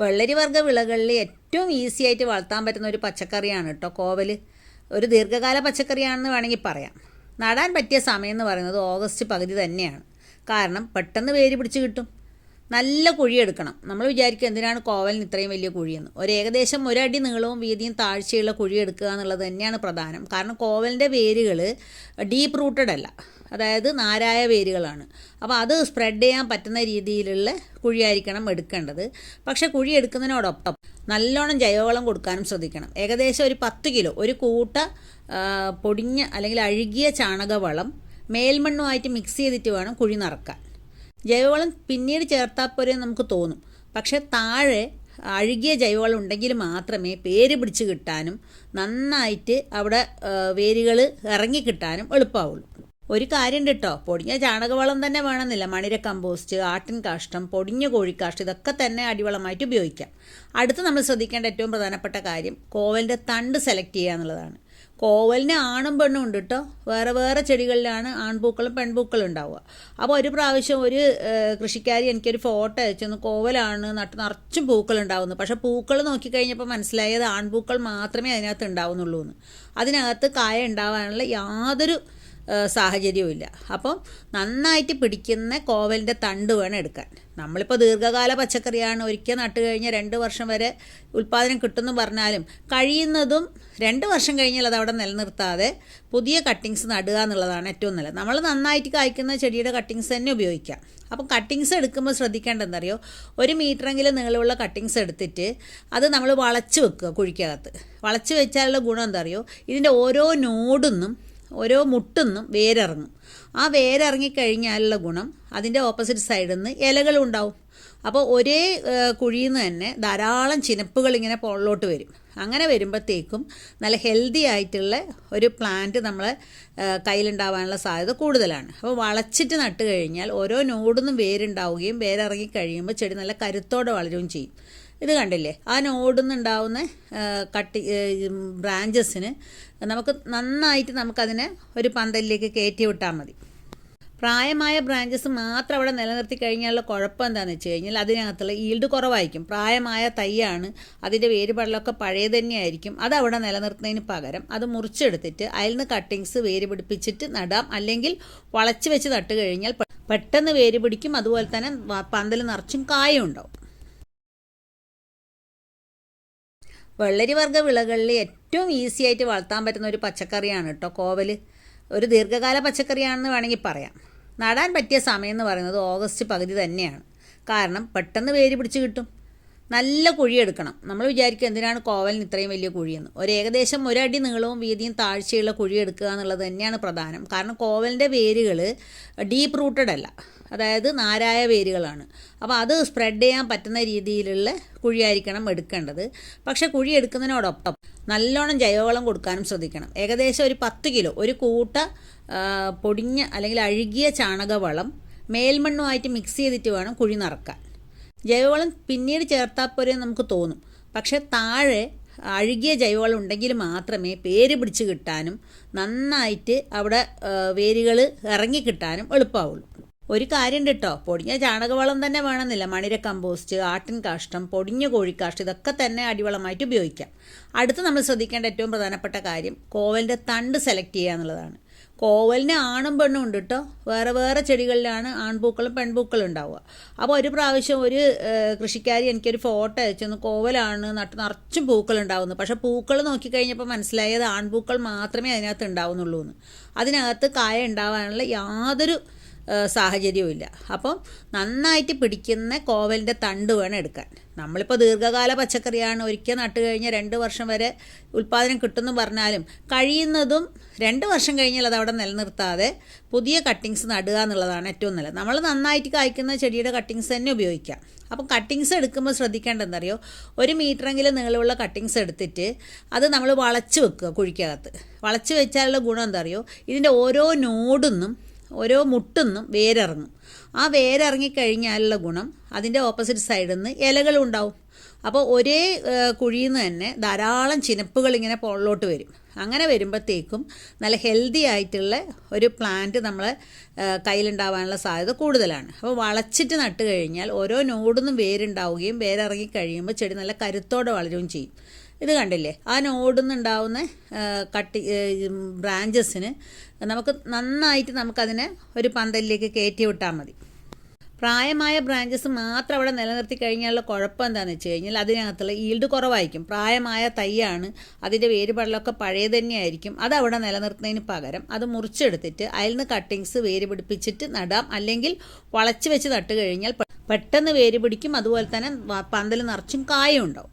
വെള്ളരി വർഗ വിളകളിൽ ഏറ്റവും ഈസി ആയിട്ട് വളർത്താൻ പറ്റുന്ന ഒരു പച്ചക്കറിയാണ് കേട്ടോ കോവൽ ഒരു ദീർഘകാല പച്ചക്കറിയാണെന്ന് വേണമെങ്കിൽ പറയാം. നടാൻ പറ്റിയ സമയം എന്ന് പറയുന്നത് ഓഗസ്റ്റ് പകുതി തന്നെയാണ്. കാരണം പെട്ടെന്ന് വേര് പിടിച്ച് കിട്ടും. നല്ല കുഴിയെടുക്കണം. നമ്മൾ വിചാരിക്കും എന്തിനാണ് കോവലിന് ഇത്രയും വലിയ കുഴിയെന്ന്. ഒരു ഏകദേശം ഒരടി നീളവും വീതിയും താഴ്ചയുള്ള കുഴി എടുക്കുക എന്നുള്ളത് തന്നെയാണ് പ്രധാനം. കാരണം കോവലിന്റെ വേരുകൾ ഡീപ്പ് റൂട്ടഡ് അല്ല. അതായത് നാരായ വേരുകളാണ്. അപ്പോൾ അത് സ്പ്രെഡ് ചെയ്യാൻ പറ്റുന്ന രീതിയിലുള്ള കുഴിയായിരിക്കണം എടുക്കേണ്ടത്. പക്ഷേ കുഴി എടുക്കുന്നതിനോടൊപ്പം നല്ലോണം ജൈവവളം കൊടുക്കാനും ശ്രദ്ധിക്കണം. ഏകദേശം ഒരു പത്ത് കിലോ ഒരു കൂട്ട പൊടിഞ്ഞ അല്ലെങ്കിൽ അഴുകിയ ചാണകവളം മേൽമണ്ണുമായിട്ട് മിക്സ് ചെയ്തിട്ട് വേണം കുഴി നിറക്കാൻ. ജൈവവളം പിന്നീട് ചേർത്താൽ പോരെ നമുക്ക് തോന്നും. പക്ഷെ താഴെ അഴുകിയ ജൈവവളം ഉണ്ടെങ്കിൽ മാത്രമേ പേര് പിടിച്ച് കിട്ടാനും നന്നായിട്ട് അവിടെ വേരുകൾ ഇറങ്ങി കിട്ടാനും എളുപ്പമാവുള്ളൂ ഒരു കാര്യം കേട്ടോ പൊടിഞ്ഞ ചാണകവളം തന്നെ വേണമെന്നില്ല. മണിര കമ്പോസ്റ്റ് ആട്ടിൻ കാഷ്ടം പൊടിഞ്ഞ കോഴിക്കാഷ്ടം ഇതൊക്കെ തന്നെ അടിവളമായിട്ട് ഉപയോഗിക്കാം. അടുത്ത് നമ്മൾ ശ്രദ്ധിക്കേണ്ട ഏറ്റവും പ്രധാനപ്പെട്ട കാര്യം കോവലിന്റെ തണ്ട് സെലക്ട് ചെയ്യുക എന്നുള്ളതാണ്. കോവലിന് ആണും പെണ്ണും ഉണ്ട് കേട്ടോ വേറെ വേറെ ചെടികളിലാണ് ആൺപൂക്കളും പെൺപൂക്കളും ഉണ്ടാവുക. അപ്പോൾ ഒരു പ്രാവശ്യം ഒരു കൃഷിക്കാരി എനിക്കൊരു ഫോട്ടോ അയച്ചു. കോവലാണ് നട്ട് നിറച്ചും പൂക്കൾ ഉണ്ടാവുന്നു പക്ഷേ പൂക്കൾ നോക്കിക്കഴിഞ്ഞപ്പോൾ മനസ്സിലായത് ആൺപൂക്കൾ മാത്രമേ അതിനകത്ത് ഉണ്ടാവുന്നുള്ളൂ എന്ന് അതിനകത്ത് കായ ഉണ്ടാവാനുള്ള യാതൊരു ഏഹ്, സാഹചര്യവും ഇല്ല അപ്പം നന്നായിട്ട് പിടിക്കുന്ന കോവലിന്റെ തണ്ട് വേണം എടുക്കാൻ. നമ്മളിപ്പോൾ ദീർഘകാല പച്ചക്കറിയാണ് ഒരിക്കൽ നട്ട് കഴിഞ്ഞാൽ രണ്ട് വർഷം വരെ ഉൽപ്പാദനം കിട്ടുമെന്ന് പറഞ്ഞാലും കഴിയുന്നതും രണ്ട് വർഷം കഴിഞ്ഞാൽ അത് അവിടെ നിലനിർത്താതെ പുതിയ കട്ടിങ്സ് നടുക എന്നുള്ളതാണ് ഏറ്റവും നല്ലത്. നമ്മൾ നന്നായിട്ട് കായ്ക്കുന്ന ചെടിയുടെ കട്ടിങ്സ് തന്നെ ഉപയോഗിക്കാം. അപ്പം കട്ടിങ്സ് എടുക്കുമ്പോൾ ശ്രദ്ധിക്കേണ്ടതെന്നറിയോ ഒരു മീറ്ററെങ്കിലും നീളമുള്ള കട്ടിങ്സ് എടുത്തിട്ട് അത് നമ്മൾ വളച്ച് വെക്കുക കുഴിക്കകത്ത്. വളച്ച് വെച്ചാലുള്ള ഗുണം എന്താ അറിയോ ഇതിന്റെ ഓരോ നോടുന്നും ഓരോ മുട്ടുന്നും വേരിറങ്ങും. ആ വേരിറങ്ങിക്കഴിഞ്ഞാലുള്ള ഗുണം അതിന്റെ ഓപ്പോസിറ്റ് സൈഡിൽ നിന്ന് ഇലകളും ഉണ്ടാവും. അപ്പോൾ ഒരേ കുഴിയിൽ നിന്ന് തന്നെ ധാരാളം ചിനപ്പുകൾ ഇങ്ങനെ പുള്ളോട്ട് വരും. അങ്ങനെ വരുമ്പോഴത്തേക്കും നല്ല ഹെൽത്തി ആയിട്ടുള്ള ഒരു പ്ലാന്റ് നമ്മൾ കയ്യിലുണ്ടാവാനുള്ള സാധ്യത കൂടുതലാണ്. അപ്പോൾ വളച്ചിട്ട് നട്ട് കഴിഞ്ഞാൽ ഓരോ നോടുന്നും വേരുണ്ടാവുകയും വേരിറങ്ങി കഴിയുമ്പോൾ ചെടി നല്ല കരുത്തോടെ വളരുകയും ചെയ്യും. ഇത് കണ്ടില്ലേ? ആ നോടുന്നുണ്ടാവുന്ന കട്ടി ബ്രാഞ്ചസിന് നമുക്ക് നന്നായിട്ട് നമുക്കതിനെ ഒരു പന്തലിലേക്ക് കയറ്റി വിട്ടാൽ മതി. പ്രായമായ ബ്രാഞ്ചസ് മാത്രം അവിടെ നിലനിർത്തി കഴിഞ്ഞാലുള്ള കുഴപ്പം എന്താണെന്ന് വെച്ച് കഴിഞ്ഞാൽ അതിനകത്തുള്ള ഈൽഡ് കുറവായിരിക്കും. പ്രായമായ തൈയാണ് അതിന്റെ വേരുപടലൊക്കെ പഴയ തന്നെയായിരിക്കും. അത് അവിടെ നിലനിർത്തുന്നതിന് പകരം അത് മുറിച്ചെടുത്തിട്ട് അതിൽ നിന്ന് കട്ടിങ്സ് വേര് പിടിപ്പിച്ചിട്ട് നടാം. അല്ലെങ്കിൽ വളച്ച് വെച്ച് നട്ട് കഴിഞ്ഞാൽ പെട്ടെന്ന് വേര് പിടിക്കും. അതുപോലെ തന്നെ പന്തൽ നിറച്ചും കായും ഉണ്ടാവും വെള്ളരി വർഗ വിളകളിൽ ഏറ്റവും ഈസി ആയിട്ട് വളർത്താൻ പറ്റുന്ന ഒരു പച്ചക്കറിയാണ് കേട്ടോ കോവൽ ഒരു ദീർഘകാല പച്ചക്കറിയാണെന്ന് വേണമെങ്കിൽ പറയാം. നടാൻ പറ്റിയ സമയം എന്ന് പറയുന്നത് ഓഗസ്റ്റ് പകുതി തന്നെയാണ്. കാരണം പെട്ടെന്ന് വേര് പിടിച്ച് കിട്ടും. നല്ല കുഴിയെടുക്കണം നമ്മൾ വിചാരിക്കും എന്തിനാണ് കോവലിന് ഇത്രയും വലിയ കുഴിയെന്ന്. ഒരു ഏകദേശം ഒരടി നീളവും വീതിയും താഴ്ചയുള്ള കുഴി എടുക്കുക എന്നുള്ളത് തന്നെയാണ് പ്രധാനം. കാരണം കോവലിന്റെ വേരുകൾ ഡീപ്പ് റൂട്ടഡ് അല്ല. അതായത് നാരായ വേരുകളാണ്. അപ്പോൾ അത് സ്പ്രെഡ് ചെയ്യാൻ പറ്റുന്ന രീതിയിലുള്ള കുഴിയായിരിക്കണം എടുക്കേണ്ടത്. പക്ഷേ കുഴി എടുക്കുന്നതിനോടൊപ്പം നല്ലോണം ജൈവവളം കൊടുക്കാനും ശ്രദ്ധിക്കണം. ഏകദേശം ഒരു പത്ത് കിലോ ഒരു കൂട്ട പൊടിഞ്ഞ അല്ലെങ്കിൽ അഴുകിയ ചാണകവളം മേൽമണ്ണുമായിട്ട് മിക്സ് ചെയ്തിട്ട് വേണം കുഴി നിറക്കാൻ. ജൈവവളം പിന്നീട് ചേർത്താൽ പോരെ നമുക്ക് തോന്നും. പക്ഷെ താഴെ അഴുകിയ ജൈവവളം ഉണ്ടെങ്കിൽ മാത്രമേ പേര് പിടിച്ച് കിട്ടാനും നന്നായിട്ട് അവിടെ വേരുകൾ ഇറങ്ങി കിട്ടാനും എളുപ്പമാവുള്ളൂ ഒരു കാര്യം കേട്ടോ പൊടിഞ്ഞ ചാണകവളം തന്നെ വേണമെന്നില്ല. മണിര കമ്പോസ്റ്റ് ആട്ടിൻ കാഷ്ടം പൊടിഞ്ഞ കോഴിക്കാഷ്ടം ഇതൊക്കെ തന്നെ അടിവളമായിട്ട് ഉപയോഗിക്കാം. അടുത്ത് നമ്മൾ ശ്രദ്ധിക്കേണ്ട ഏറ്റവും പ്രധാനപ്പെട്ട കാര്യം കോവലിന്റെ തണ്ട് സെലക്ട് ചെയ്യുക എന്നുള്ളതാണ്. കോവലിന് ആണും പെണ്ണും ഉണ്ട് കേട്ടോ വേറെ വേറെ ചെടികളിലാണ് ആൺപൂക്കളും പെൺപൂക്കളും ഉണ്ടാവുക. അപ്പോൾ ഒരു പ്രാവശ്യം ഒരു കൃഷിക്കാരി എനിക്കൊരു ഫോട്ടോ അയച്ചു. കോവലാണ് നട്ട് നിറച്ചും പൂക്കൾ ഉണ്ടാവുന്നു പക്ഷെ പൂക്കൾ നോക്കിക്കഴിഞ്ഞപ്പോൾ മനസ്സിലായത് ആൺപൂക്കൾ മാത്രമേ അതിനകത്ത് ഉണ്ടാവുന്നുള്ളൂ എന്ന് അതിനകത്ത് കായ ഉണ്ടാവാനുള്ള യാതൊരു ഏഹ്, സാഹചര്യവും ഇല്ല അപ്പം നന്നായിട്ട് പിടിക്കുന്ന കോവലിന്റെ തണ്ട് വേണം എടുക്കാൻ. നമ്മളിപ്പോൾ ദീർഘകാല പച്ചക്കറിയാണ് ഒരിക്കൽ നട്ട് കഴിഞ്ഞാൽ രണ്ട് വർഷം വരെ ഉൽപ്പാദനം കിട്ടുമെന്ന് പറഞ്ഞാലും കഴിയുന്നതും രണ്ട് വർഷം കഴിഞ്ഞാൽ അത് അവിടെ നിലനിർത്താതെ പുതിയ കട്ടിങ്സ് നടുക എന്നുള്ളതാണ് ഏറ്റവും നല്ലത്. നമ്മൾ നന്നായിട്ട് കായ്ക്കുന്ന ചെടിയുടെ കട്ടിങ്സ് തന്നെ ഉപയോഗിക്കാം. അപ്പം കട്ടിങ്സ് എടുക്കുമ്പോൾ ശ്രദ്ധിക്കേണ്ടതെന്നറിയോ ഒരു മീറ്ററെങ്കിലും നീളമുള്ള കട്ടിങ്സ് എടുത്തിട്ട് അത് നമ്മൾ വളച്ച് വെക്കുക കുഴിക്കകത്ത്. വളച്ച് വെച്ചാലുള്ള ഗുണം എന്താ അറിയോ ഇതിന്റെ ഓരോ നോടുന്നും ഓരോ മുട്ടുന്നും വേരിറങ്ങും. ആ വേരിറങ്ങിക്കഴിഞ്ഞാലുള്ള ഗുണം അതിന്റെ ഓപ്പോസിറ്റ് സൈഡിൽ നിന്ന് ഇലകളും ഉണ്ടാവും. അപ്പോൾ ഒരേ കുഴിയിൽ നിന്ന് തന്നെ ധാരാളം ചിനപ്പുകൾ ഇങ്ങനെ പുള്ളോട്ട് വരും. അങ്ങനെ വരുമ്പോഴത്തേക്കും നല്ല ഹെൽത്തി ആയിട്ടുള്ള ഒരു പ്ലാന്റ് നമ്മൾ കയ്യിലുണ്ടാവാനുള്ള സാധ്യത കൂടുതലാണ്. അപ്പോൾ വളച്ചിട്ട് നട്ട് കഴിഞ്ഞാൽ ഓരോ നോടുന്നും വേരുണ്ടാവുകയും വേരിറങ്ങി കഴിയുമ്പോൾ ചെടി നല്ല കരുത്തോടെ വളരുകയും ചെയ്യും. ഇത് കണ്ടില്ലേ? ആ നോടുന്നുണ്ടാവുന്ന കട്ടി ബ്രാഞ്ചസിന് നമുക്ക് നന്നായിട്ട് നമുക്കതിനെ ഒരു പന്തലിലേക്ക് കയറ്റി വിട്ടാൽ മതി. പ്രായമായ ബ്രാഞ്ചസ് മാത്രം അവിടെ നിലനിർത്തി കഴിഞ്ഞാലുള്ള കുഴപ്പം എന്താണെന്ന് വെച്ച് കഴിഞ്ഞാൽ അതിനകത്തുള്ള ഈൽഡ് കുറവായിരിക്കും. പ്രായമായ തൈയാണ് അതിന്റെ വേരുപടലൊക്കെ പഴയ തന്നെയായിരിക്കും. അത് അവിടെ നിലനിർത്തുന്നതിന് പകരം അത് മുറിച്ചെടുത്തിട്ട് അതിൽ നിന്ന് കട്ടിങ്സ് വേര് പിടിപ്പിച്ചിട്ട് നടാം. അല്ലെങ്കിൽ വളച്ച് വെച്ച് നട്ട് കഴിഞ്ഞാൽ പെട്ടെന്ന് വേര് പിടിക്കും. അതുപോലെ തന്നെ പന്തൽ നിറച്ചും കായും ഉണ്ടാവും